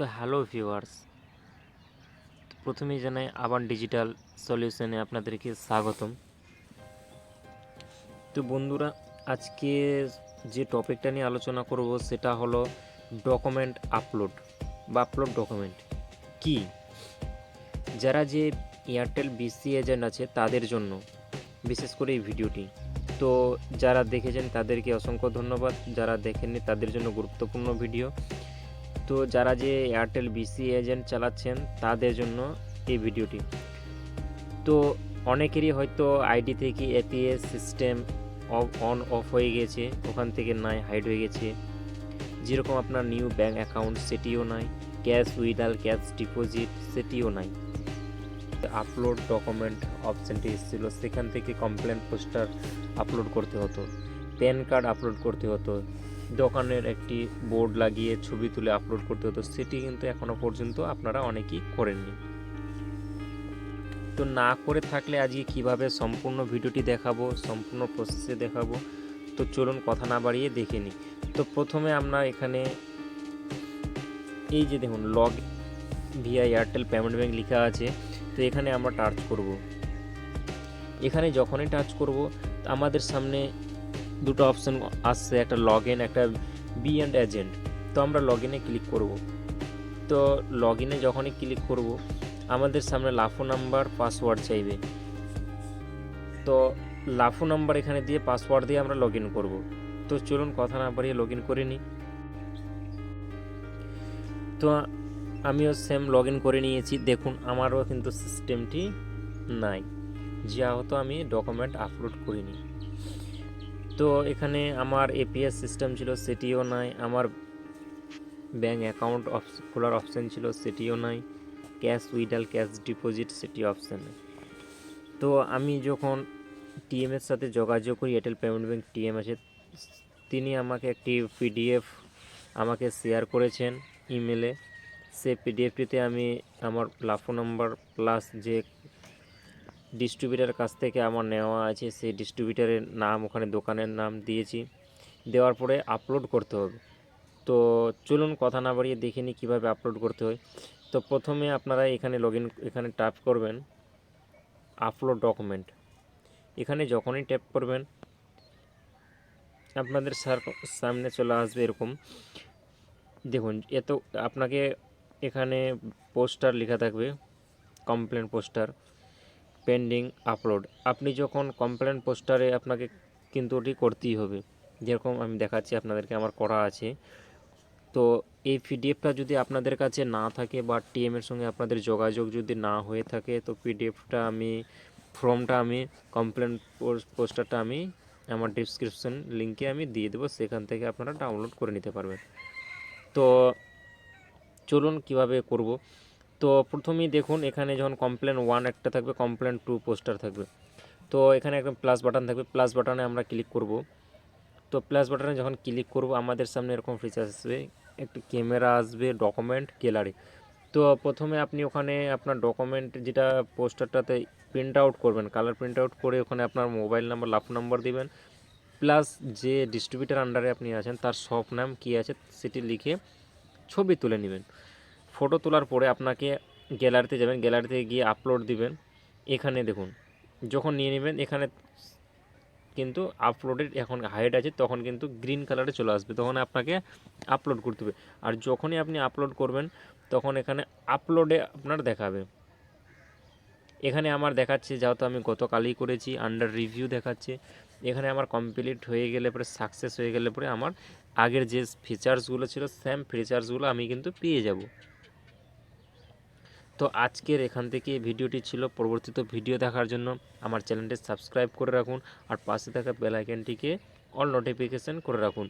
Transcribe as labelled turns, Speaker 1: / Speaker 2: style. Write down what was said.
Speaker 1: তো hello viewers প্রথমেই জানাই আবান ডিজিটাল সলিউশনে আপনাদেরকে স্বাগতম। তো বন্ধুরা, আজকে যে টপিকটা নিয়ে আলোচনা করব সেটা হলো ডকুমেন্ট আপলোড বা আপলোড ডকুমেন্ট। কি? যারা যে এয়ারটেল বিসি এজেন্ট আছে তাদের জন্য, বিশেষ করে এই ভিডিওটি। তো যারা দেখেছেন তাদেরকে অসংখ্য ধন্যবাদ, যারা দেখেননি তাদের জন্য গুরুত্বপূর্ণ ভিডিও। তো যারা যে এয়ারটেল বিসি এজেন্ট চালাচ্ছেন, তাদের জন্য এই ভিডিওটি। তো অনেকেরই হয়তো আইডি থেকে এপিএস সিস্টেম অন অফ হয়ে গেছে, ওখান থেকে নাই হাইড হয়ে গেছে। যেরকম আপনার নিউ ব্যাঙ্ক অ্যাকাউন্ট সেটিও নাই। ক্যাশ উইদাল ক্যাশ ডিপোজিট সেটিও নাই। আপলোড ডকুমেন্ট অপশানটি এসেছিল, সেখান থেকে কমপ্লেন পোস্টার আপলোড করতে হতো। প্যান কার্ড আপলোড করতে হতো। দোকানের একটি বোর্ড লাগিয়ে ছবি তুলে আপলোড করতে হতো। সেটি কিন্তু এখনও পর্যন্ত আপনারা অনেকেই করেননি। তো না করে থাকলে আজকে কীভাবে সম্পূর্ণ ভিডিওটি দেখাবো, সম্পূর্ণ প্রসেসে দেখাবো, তো চলুন কথা না বাড়িয়ে দেখে নিই। তো প্রথমে আমরা এখানে এই যে দেখুন log Vi Airtel payment bank লেখা আছে, তো এখানে আমরা টাচ করব। এখানে যখনই টাচ করব, আমাদের সামনে দুটো অপশন আসছে, একটা লগ ইন একটা বি অ্যান্ড এজেন্ট তো আমরা লগ ইনে ক্লিক করব। তো লগ ইনে যখনই ক্লিক করব, আমাদের সামনে লাফো নাম্বার পাসওয়ার্ড চাইবে। তো লাফো নাম্বার এখানে দিয়ে পাসওয়ার্ড দিয়ে আমরা লগ ইন করব। তো চলুন কথা না বাড়িয়ে লগ ইন করে নিই। তো আমিও সেম লগ ইন করে নিয়েছি। দেখুন, আমারও কিন্তু সিস্টেমটি নাই। যেহেতু আমি ডকুমেন্ট আপলোড করিনি। তো এখানে আমার এপিএস সিস্টেম ছিল, সেটিও নাই। আমার ব্যাঙ্ক অ্যাকাউন্ট খোলার অপশান ছিল, সেটিও নাই। ক্যাশ উইডাল ক্যাশ ডিপোজিট সেটি অপশান তো আমি যখন টিএমের সাথে যোগাযোগ করি এয়ারটেল পেমেন্ট ব্যাঙ্ক টিএম আছে তিনি আমাকে একটি পিডিএফ আমাকে শেয়ার করেছেন ইমেলে সে পিডিএফটিতে আমি আমার লাফো নাম্বার প্লাস যে ডিস্ট্রিবিউটারের কাছ থেকে আমার নেওয়া আছে, সেই ডিস্ট্রিবিউটারের নাম, ওখানে দোকানের নাম দিয়েছি। দেওয়ার পরে আপলোড করতে হবে। তো চলুন কথা না বাড়িয়ে দেখে নিই কীভাবে আপলোড করতে হয়। তো প্রথমে আপনারা এখানে লগ এখানে ট্যাপ করবেন আপলোড ডকুমেন্ট এখানে যখনই ট্যাপ করবেন, আপনাদের সামনে চলে আসবে এরকম। দেখুন, এত, আপনাকে এখানে পোস্টার লেখা থাকবে কমপ্লেন পোস্টার পেন্ডিং আপলোড আপনি যখন কমপ্লেন পোস্টারে আপনাকে কিন্তু ওটি করতেই হবে। যেরকম আমি দেখাচ্ছি, আপনাদেরকে আমার করা আছে। তো এই পিডিএফটা যদি আপনাদের কাছে না থাকে বা টিএমের সঙ্গে আপনাদের যোগাযোগ যদি না হয়ে থাকে, তো পিডিএফটা আমি ফর্মটা আমি কমপ্লেন পোস্টারটা আমি, আমার ডিসক্রিপশন লিঙ্কে আমি দিয়ে দেবো। সেখান থেকে আপনারা ডাউনলোড করে নিতে পারবেন। তো চলুন কীভাবে করব। তো প্রথমেই দেখুন, এখানে যখন কমপ্লেন ওয়ান একটা থাকবে কমপ্লেন টু পোস্টার থাকবে। তো এখানে একটা প্লাস বাটন থাকবে। প্লাস বাটনে আমরা ক্লিক করব। তো প্লাস বাটনে যখন ক্লিক করব, আমাদের সামনে এরকম ফিচার্স আসবে। একটি ক্যামেরা আসবে ডকুমেন্ট গ্যালারি তো প্রথমে আপনি ওখানে আপনার ডকুমেন্ট যেটা পোস্টারটাতে প্রিন্ট আউট করবেন কালার প্রিন্ট আউট করে ওখানে আপনার মোবাইল নাম্বার লাফ নাম্বার দিবেন। প্লাস যে ডিস্ট্রিবিউটার আন্ডারে আপনি আছেন, তার সব নাম কী আছে, সেটি লিখে ছবি তুলে নেবেন। ফটো তোলার পরে আপনাকে গ্যালারিতে যাবেন, গ্যালারিতে গিয়ে আপলোড দিবেন। এখানে দেখুন, যখন নিয়ে নেবেন, এখানে কিন্তু আপলোডেড এখন হাইট আছে, তখন কিন্তু গ্রিন কালারে চলে আসবে, তখন আপনাকে আপলোড করতে হবে। আর যখনই আপনি আপলোড করবেন, তখন এখানে আপলোডে আপনার দেখাবে। এখানে আমার দেখাচ্ছে, যেহেতু আমি গতকালই করেছি আন্ডার রিভিউ দেখাচ্ছে। এখানে আমার কমপ্লিট হয়ে গেলে পরে সাকসেস হয়ে গেলে পরে আমার আগের যে ফিচার্সগুলো ছিল সেম ফিচার্সগুলো আমি কিন্তু পেয়ে যাব। তো আজকের এখান থেকে ভিডিওটি ছিল। পরবর্তীত ভিডিও দেখার জন্য আমার চ্যানেলটি সাবস্ক্রাইব করে রাখুন আর পাশে থাকা বেল আইকনটিকে অল নোটিফিকেশান করে রাখুন।